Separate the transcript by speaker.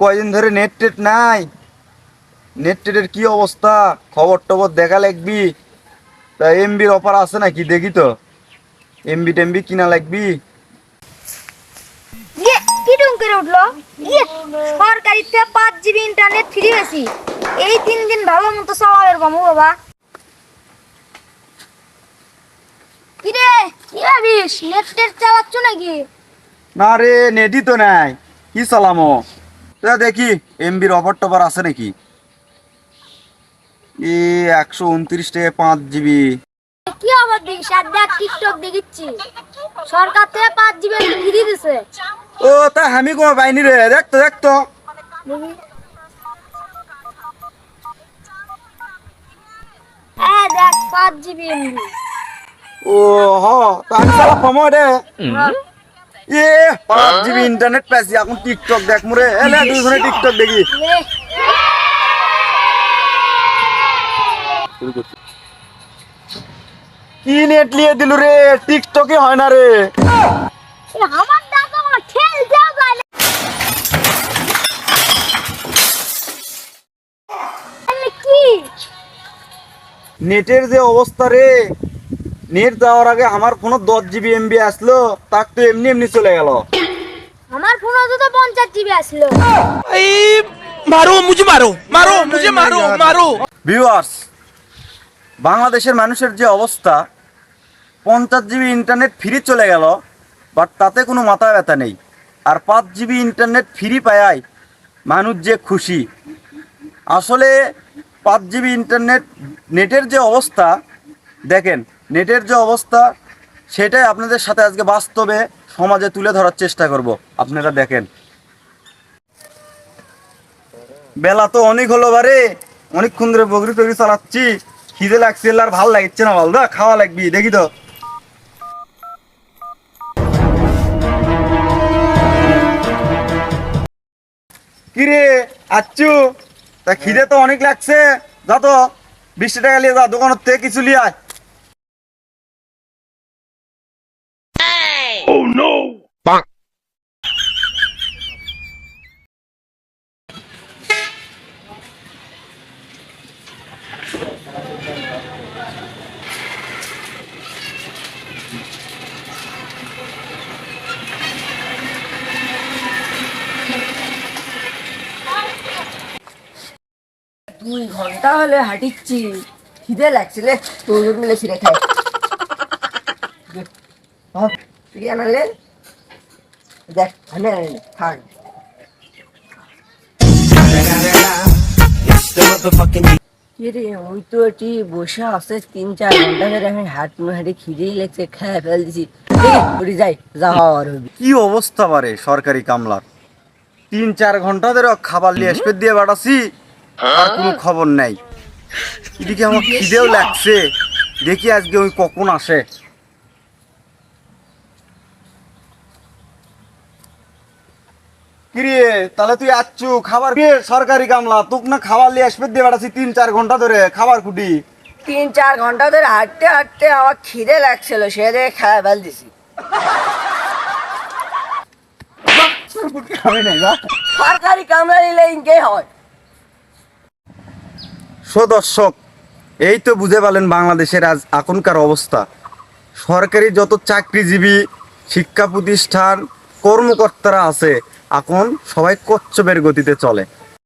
Speaker 1: কয়দিন ধরে নেট টেট নাই। নেট টেটের কি অবস্থা? খবর টবর দেখা লাগবি। তা এমবির অফার আছে নাকি? দেখি তো। এমবি টেমবি কিনা লাগবি?
Speaker 2: ইয়ে করে উঠল? ইয়ে সরকারিতে পাঁচ জিবি ইন্টারনেট ফ্রি বেশি এই তিন দিন ভালো মতো বাবা। কিরে কি ভাবিস? নেট টেট চালাচ্ছ নাকি?
Speaker 1: না রে নেটই তো নাই। কি চালামো? তা দেখি এমবির অফার টফার আছে নাকি? এ একশো উনত্রিশ টাকা পাঁচ জিবি
Speaker 2: কি আবার দেখিস আর দেখ টিকটক দেখিচ্ছি। সরকার থেকে পাঁচ জিবি ফ্রি দিছে।
Speaker 1: ও তা আমি কোনো পাইনি রে দেখতো দেখতো
Speaker 2: দেখি। দেখ পাঁচ জিবি
Speaker 1: ও হ তা আমি সময় রে এ পাঁচ জিবি ইন্টারনেট পাইছি এখন টিকটক দেখ মুরে। এলে দুজনে টিকটক দেখি। কি নেট লিয়ে দিলু রে? টিকটকে হয় না রে।
Speaker 2: আমার
Speaker 1: নেটের যে অবস্থা রে। নেট যাওয়ার আগে আমার ফোনে দশ জিবি এমবি আসলো তার তো এমনি এমনি চলে গেল।
Speaker 2: আমার ফোনে তো পঞ্চাশ জিবি আসলো।
Speaker 3: মারো মুঝে মারো মারো মুজি মারো মারো।
Speaker 1: ভিউয়ার্স বাংলাদেশের মানুষের যে অবস্থা পঞ্চাশ জিবি ইন্টারনেট ফ্রি চলে গেল বাট তাতে কোনো মাথা ব্যথা নেই। আর পাঁচ জিবি ইন্টারনেট ফ্রি পায় মানুষ যে খুশি। আসলে পাঁচ জিবি ইন্টারনেট নেটের যে অবস্থা দেখেন নেটের যে অবস্থা, সেটাই আপনাদের সাথে আজকে বাস্তবে সমাজে তুলে ধরার চেষ্টা করব। আপনারা দেখেন। বেলা তো অনেক হলো বারে অনেকক্ষণ ধরে বগরি টগরি চালাচ্ছি। খিদে লাগছে আর ভালো লাগছে না বলদা খাওয়া লাগবি, দেখি তো। কিরে, আচ্ছু, তা খিদে তো অনেক লাগছে। যা তো, বিশ টাকা নিয়ে যা দোকানের থেকে কিছু লিয়ে আয়।
Speaker 4: দুই ঘণ্টা হলে হাঁটিচ্ছি। খিদে লাগছে লে, তোর মিলে ছিঁড়ে খাই। তুই আনালে? দেখ খান কিরে ওই এটি বসে আছে, তিন চার ঘণ্টা ধরে আমি হাট হাঁটি খিদেই লাগছে, খেয়ে ফেল দিছি উড়ি যাই, যা হওয়ার হবি।
Speaker 1: কি অবস্থা বারে, সরকারি কামলার। তিন চার ঘণ্টা ধরে খাবার নিয়ে আসবে দিয়ে বাড়াছি আর কোনো খবর নাই। এদিকে আমার খিদেও লাগছে। দেখি আজকে ওই কখন আসে। কিরে তাহলে তুই আচ্ছু খাবার সরকারি কামলা তোক না খাবার নিয়ে আসবে দিয়ে বেড়াচ্ছি তিন চার ঘণ্টা ধরে। খাবার কুটি।
Speaker 4: তিন চার ঘণ্টা ধরে হাঁটতে হাঁটতে আমার খিদে লাগছিল সে দেখে খেয়ে ফেল দিছি। সরকারি কামলা নিলে ইনকে হয়?
Speaker 1: সো দর্শক এই তো বুঝে পেলেন বাংলাদেশের আজ এখনকার অবস্থা। সরকারি যত চাকরিজীবী, শিক্ষা প্রতিষ্ঠান, কর্মকর্তারা আছে, এখন সবাই কচ্ছপের গতিতে চলে।